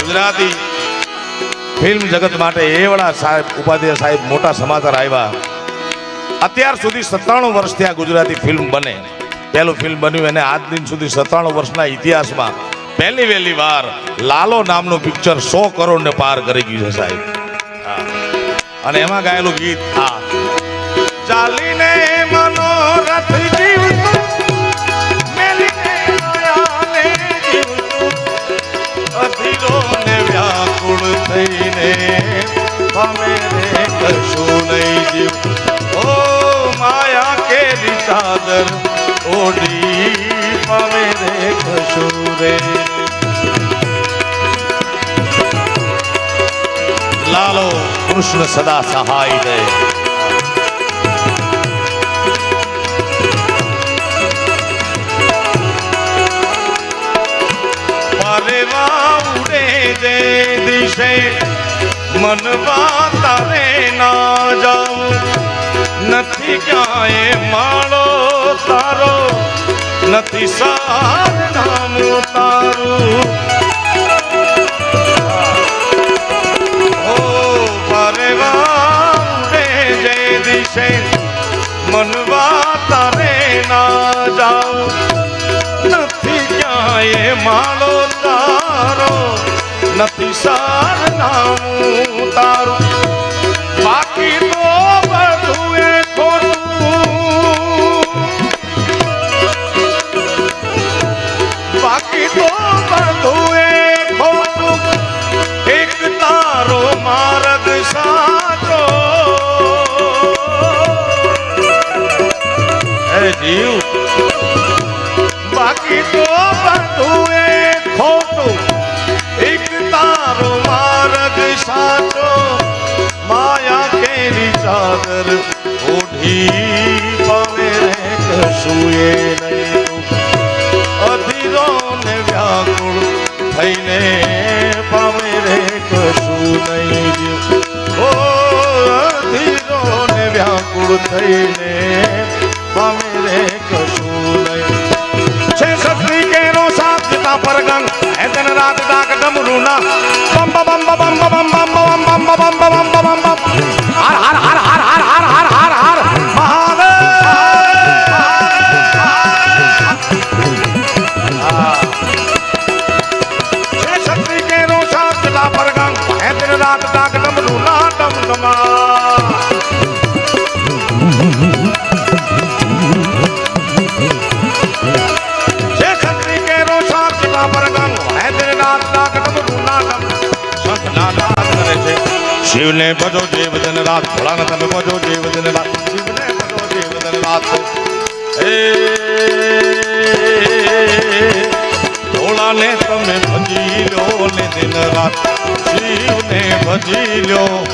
Gujarati film જગત માટે એવડા સાહેબ, ઉપાધ્યાય સાહેબ મોટા સમાચાર આવ્યા. અત્યાર સુધી સત્તાણું વર્ષથી આ ગુજરાતી ફિલ્મ બને. પહેલું ફિલ્મ બન્યું અને આજ દિન સુધી સત્તાણું વર્ષના ઇતિહાસમાં પહેલી વહેલી વાર લાલો નામનું પિક્ચર સો કરોડ ને પાર કરી ગયું છે સાહેબ. અને એમાં ગાયેલું ગીત, હા. ચાલીને મનોરથ કશું નહીં જીવ ઓ માયા કેરી ચાદર ઓઢી પામે રે કશું રે લાલો કૃષ્ણ સદા સહાય દે. પારેવા ઉડે જે દિશે, મનવા તારે ના જાઉં. નથી ક્યાંય માળો તારો નથી સાર નામ તારું. ઓ પારેવા ઉડે જે દિશે, મનવા તારે ના જાઉં. નથી ક્યાંય માળો તારો, નથી સાર નામ તારું. શિવને ભજો દેવ દિન રાત. ભોળાને તમે ભજો દેવ દિન રાત. શિવને ભજો દેવ દિન રાત. હે, ભોળાને તમે ભજી લો ને દિન રાત. શિવને ભજી લો.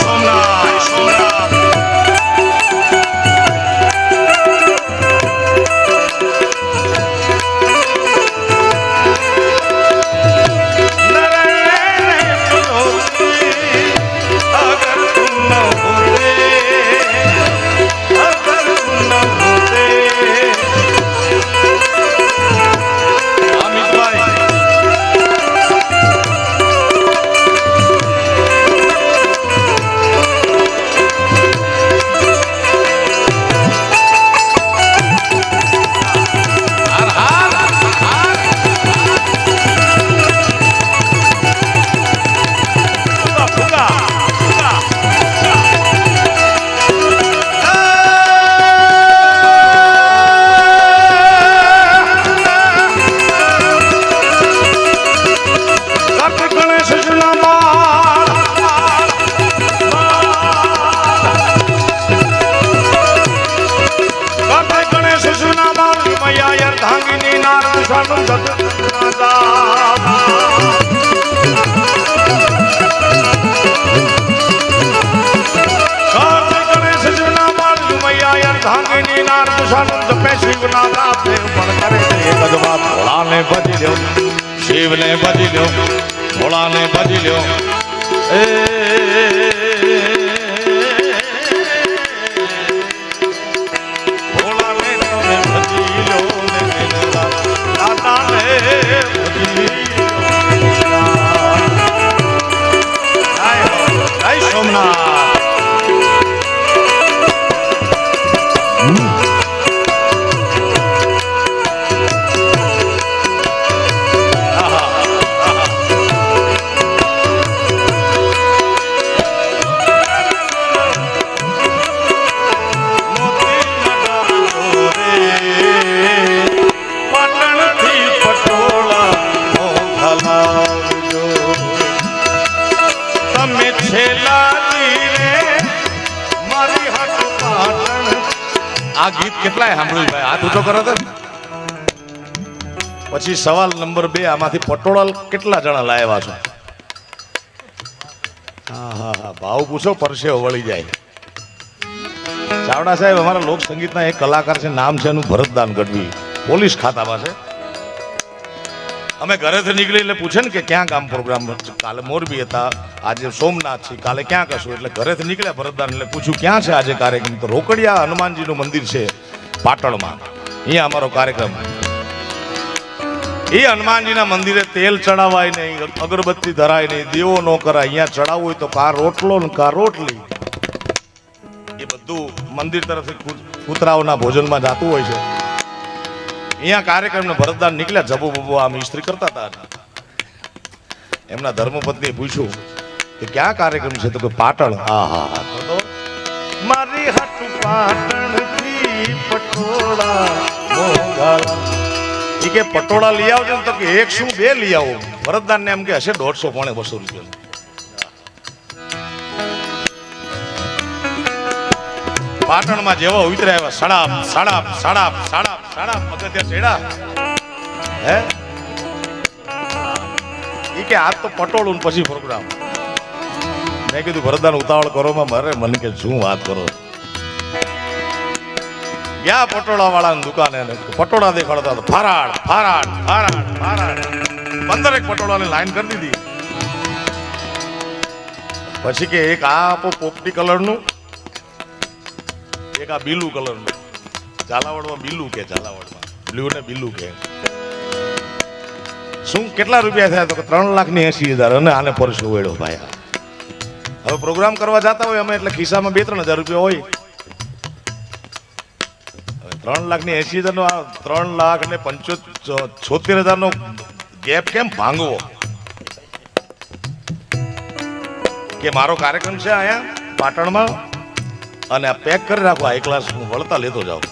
সোমনাথ সোমনাথ ભજી લ્યો ભોળાને ભજી લ્યો એ પછી સવાલ નંબર બે, આમાંથી પટોળા કેટલા જણા લાવ્યા છો? હા હા હા, ભાવ પૂછો, પરસેવો વળી જાય. ચાવડા સાહેબ, અમારા લોક સંગીતના એક કલાકાર છે, નામ છે એનું ભરતદાન ગઢવી. પોલીસ ખાતામાં છે. અમે ઘરેથી નીકળી એટલે પૂછે ને કે ક્યાં કામ પ્રોગ્રામ? કાલે મોરબી હતા, આજે સોમનાથ છે, કાલે ક્યાં કશું? એટલે ઘરેથી નીકળ્યા ભરતદાન એટલે પૂછ્યું, ક્યાં છે આજે કાર્યક્રમ? તો રોકડિયા હનુમાનજીનું મંદિર છે પાટણમાં. અહીંયા અમારો કાર્યક્રમ. એ હનુમાનજીના મંદિરે તેલ ચડાવાય નહીં અગરબત્તી ધરાય નહીં, દેવો ન કરાય, અહીંયા ચડાવવું હોય તો કા રોટલો ને કા રોટલી. એ બધું મંદિર તરફથી કૂત- કૂતરાઓના ભોજનમાં જાતું હોય છે. અહીંયા કાર્યક્રમને ભરતદાન નીકળ્યા, જબુ બબુ આમ ઇસ્ત્રી કરતા હતા. એમના ધર્મપત્નીએ પૂછ્યું કે ક્યાં કાર્યક્રમ છે? તો કે પાટણ. હા હા હા તો મારી મારી પાટણથી પટોળા મોંઘાલા ઈ કે પટોળા લઈ આવજો તો કે એક શું બે લઈ આવો. ભરતદાન ને એમ કે હશે દોઢસો પોણે બસો રૂપિયા. પાટણમાં જેવા ઉતરા એવા સડાપ સડાપ સડાપ સડાપ સડાપ પગથિયા ચેડા હે? ઈ કે આ તો પટોળું પછી પ્રોગ્રામ મેં કીધું ભરતદાન ઉતાવળ કરો. મારે મને કે, શું વાત કરો ગયા પટોળા વાળાની દુકાને પટોળા દેખાડતા હતા. ફરાડ ફરાડ ફરાડ ફરાડ પંદરેક પટોળાની લાઈન કરી દીધી. પછી કે એક આ આપો પોપટી કલરનું, એક આ બીલું કલરનું. ઝાલાવાડમાં બીલું કે ઝાલાવાડમાં? બ્લુ ને બીલું કે. શું કેટલા રૂપિયા થયા તો કે ત્રણ લાખની એસી હજાર? અને આને પરસો વેડો ભાઈ હવે પ્રોગ્રામ કરવા જતા હોય અમે એટલે ખિસ્સામાં બે ત્રણ હજાર રૂપિયા હોય. ત્રણ લાખની એસી હજાર નો આ ત્રણ લાખ ને પંચોતેર છોતેર હજાર નો ગેપ કેમ ભાંગવો? કે મારો કાર્યક્રમ છે અહીંયા પાટણમાં? અને આ પેક કરી રાખો હાઈ ક્લાસ હું વળતા લેતો જાઉં.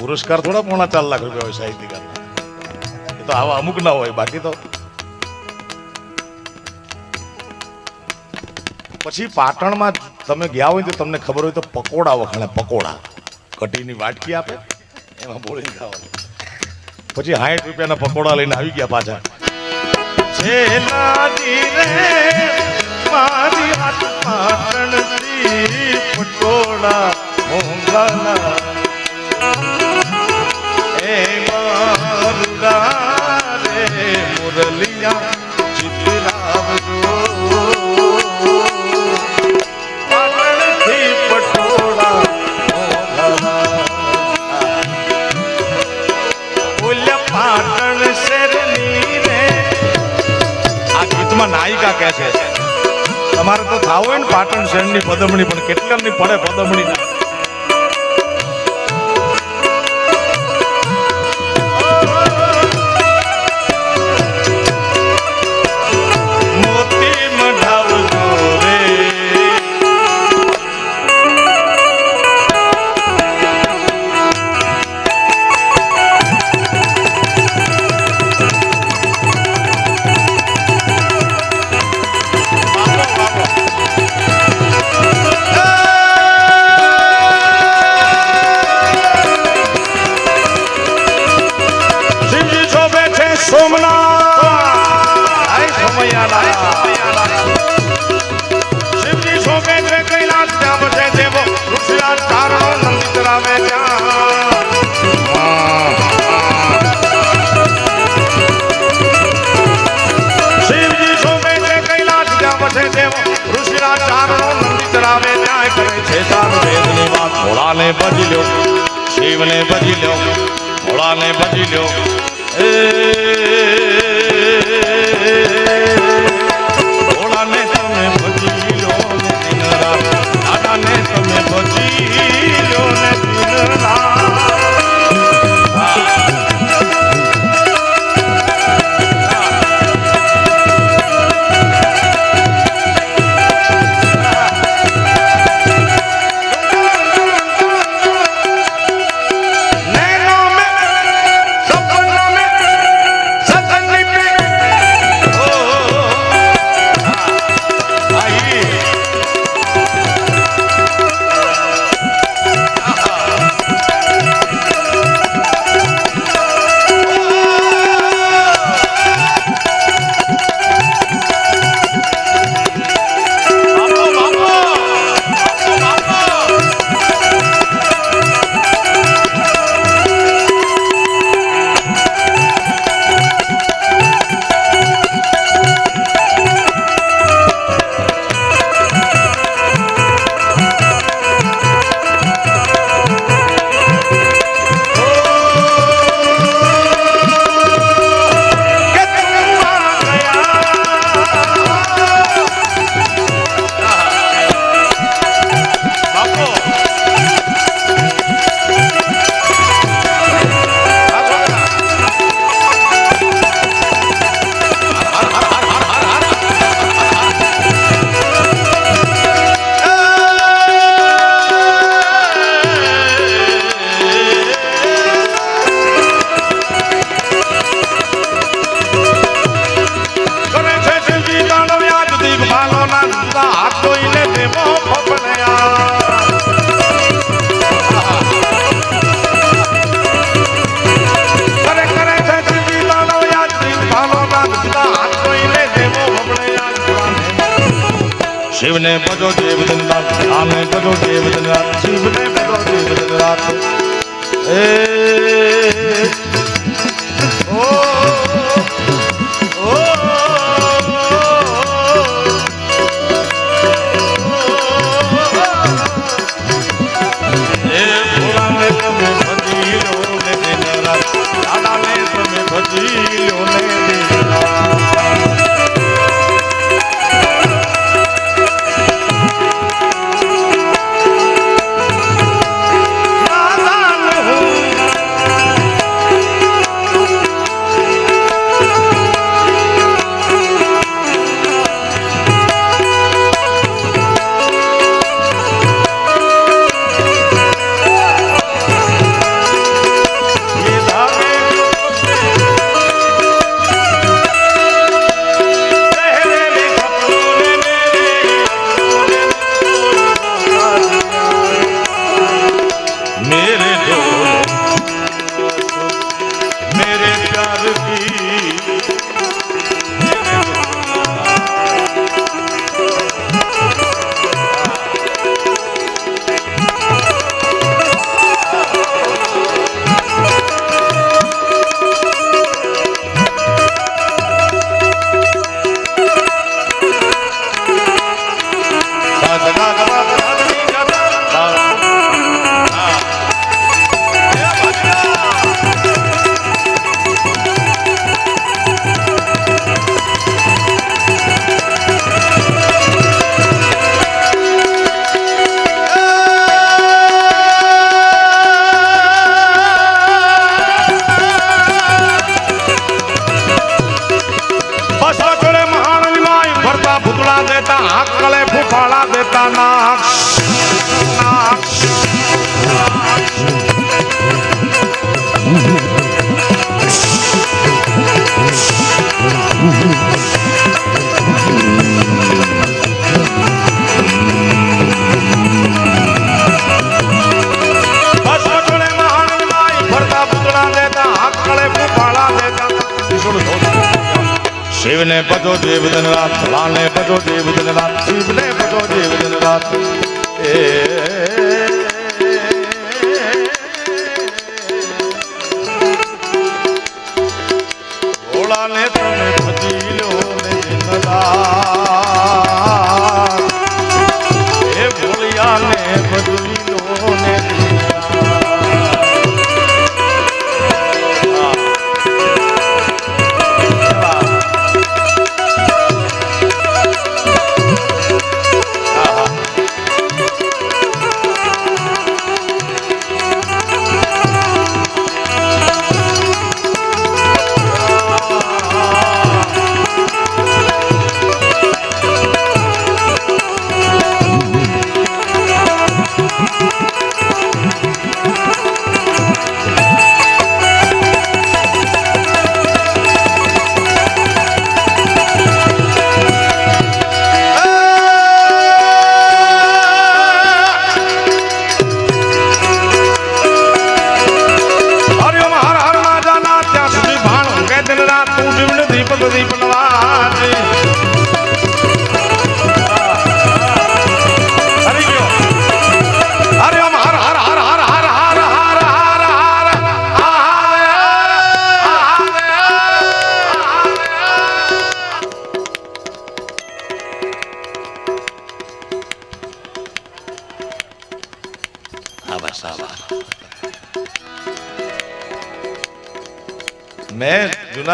પુરસ્કાર થોડા પોણા ચાર લાખ રૂપિયા હોય સાહિત્યકાર એ તો આવા અમુક ના હોય, બાકી તો. પછી પાટણમાં તમે ગયા હોય તો તમને ખબર હોય તો પકોડા વખાણે પકોડા. કટીની વાટકી આપે. એમાં બોળી ખાવાનું. પછી સાઠ રૂપિયાના પકોડા લઈને આવી ગયા પાછા. છેલાજી પદમણી પણ કેટલાની પડે પદમણી ભોળાને ભજી લ્યો શિવને ભજી લ્યો ભોળાને ભજી લ્યો. એ ધનરાત આ મેં કજો દેવ ધનરાત શિવને કજો દેવ ધનરાત એ ઓ શિવને ભજો દેવ ધન રાત ભોળાને ભજો દેવ ધન રાત શિવને ભજો દેવ ધન રાત એ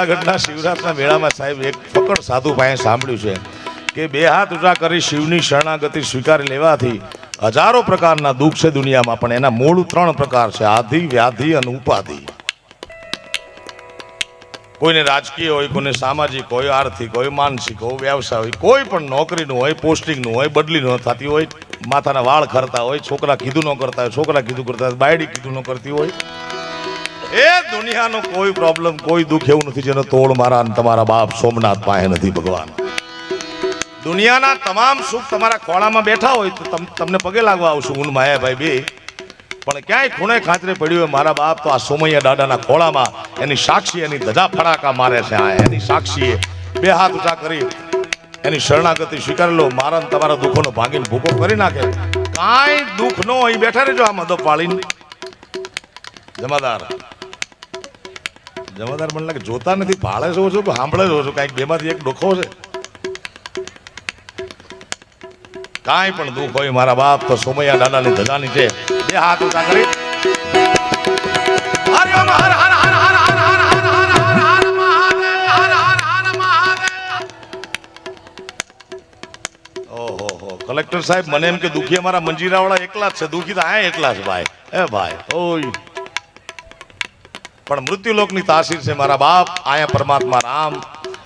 જુનાગઢના શિવરાત્રના મેળામાં સાહેબ એક ફકડ સાધુ ભાઈએ સાંભળ્યું છે કે બે હાથ ઊંચા કરી શિવની શરણાગતિ સ્વીકારી લેવાથી હજારો પ્રકારના દુઃખ છે દુનિયામાં, પણ એના મૂળ ત્રણ પ્રકાર છે, આધિ, વ્યાધિ અને ઉપાધિ. કોઈને રાજકીય હોય, કોઈને સામાજિક હોય, આર્થિક હોય, માનસિક હોય, વ્યવસાય હોય, કોઈ પણ નોકરીનું હોય, પોસ્ટિંગનું હોય બદલી ન થતી હોય, માથાના વાળ ખરતા હોય, છોકરા કીધું ન કરતા હોય, છોકરા કીધું કરતા હોય, બાયડી કીધું ન કરતી હોય એ દુનિયાનો કોઈ પ્રોબ્લેમ કોઈ દુઃખ એવું નથી જેનો તોડ મારા અને તમારા બાપ સોમનાથ પાસે નથી, ભગવાન. દુનિયાના તમામ સુખ તમારા ખોળામાં બેઠા હોય તો તમ- તમને પગે લાગવા આવશું હું માયા ભાઈ બે. પણ ક્યાંય ખૂણે ખાતરે પડ્યું હોય, મારા બાપ તો આ સોમૈયા દાદાના ખોળામાં, એની સાક્ષી, એની ધજા ફડાકા મારે છે આ, એની સાક્ષીએ બે હાથ ઊંચા કરી, એની શરણાગતિ સ્વીકારી લો, મારા તમારા દુઃખોનો ભાંગીને ભૂકો કરી નાખે. કાંઈ દુઃખ નો અહીં બેઠા રહેજો આ મદપ પાળીને જમાદાર જવાદાર મને લાગે જોતા નથી ભાળે જોઉં છું સાંભળે જોઉં છું કાંઈક બેમાંથી એક ડોખો છે કાંઈ પણ દુઃખ હોય મારા બાપ તો સોમૈયા દાદાની ધજાની છે બે હાથ ઊંચા કરી કલેક્ટર સાહેબ મને એમ કે દુખી અમારા મંજીરાવાળા એકલા જ છે દુખી તો આ એકલા જ ભાઈ એ ભાઈ ઓય પણ મૃત્યુલોકની તાસીર છે મારા બાપ. આયા પરમાત્મા રામ.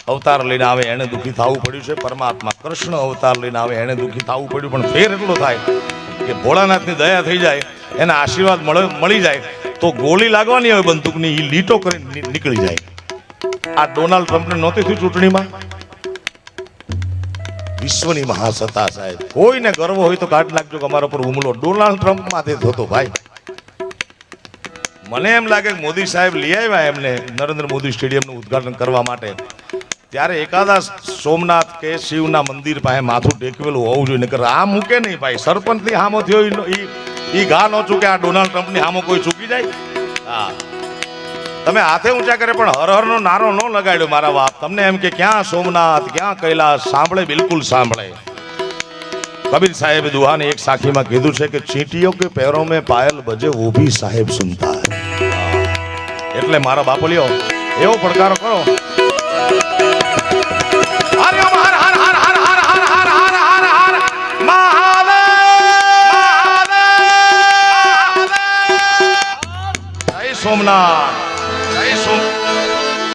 અવતાર લઈને આવે, એને દુઃખી થવું પડ્યું છે. પરમાત્મા કૃષ્ણ અવતાર લઈને આવે, એને દુઃખી થવું પડ્યું. પણ ફેર એટલો થાય કે ભોળાનાથની દયા થઈ જાય, એના આશીર્વાદ મળે જાય, તો ગોળી લાગવાની હોય બંદૂકની એ લીટો કરીને નીકળી જાય. આ ડોનાલ્ડ ટ્રમ્પને નહોતી થઈ ચૂંટણીમાં? વિશ્વની મહાસત્તા સાહેબ. કોઈને ગર્વ હોય તો કાઢ નાખજો કે અમારા પર હુમલો. ડોનાલ્ડ ટ્રમ્પ માથે થતો ભાઈ. મને એમ લાગે કે મોદી સાહેબ લઈ આવ્યા એમને નરેન્દ્ર મોદી સ્ટેડિયમનું ઉદઘાટન કરવા માટે. ત્યારે એકાદા સોમનાથ કે શિવના મંદિર પાસે માથું ટેકવેલું હોવું જોઈએ નહીં આ મૂકે નહીં ભાઈ. સરપંચની હામો થયો એ ઘા ન ચૂકે, આ ડોનાલ્ડ ટ્રમ્પની હામો કોઈ ચૂકી જાય? હા. તમે હાથે ઊંચા કરે, પણ હરહરનો નારો ન લગાડ્યો મારા બાપ. તમને એમ કે ક્યાં સોમનાથ, ક્યાં કૈલાસ? સાંભળે, બિલકુલ સાંભળે. કબીર સાહેબ દુહાને એક સાખીમાં કીધું છે કે ચીંટીઓ કે પેરો મેં પાયલ બજે વો સાહેબ સુનતા એટલે મારા બાપલીઓ એવો પડકારો કરો. સોમનાથ.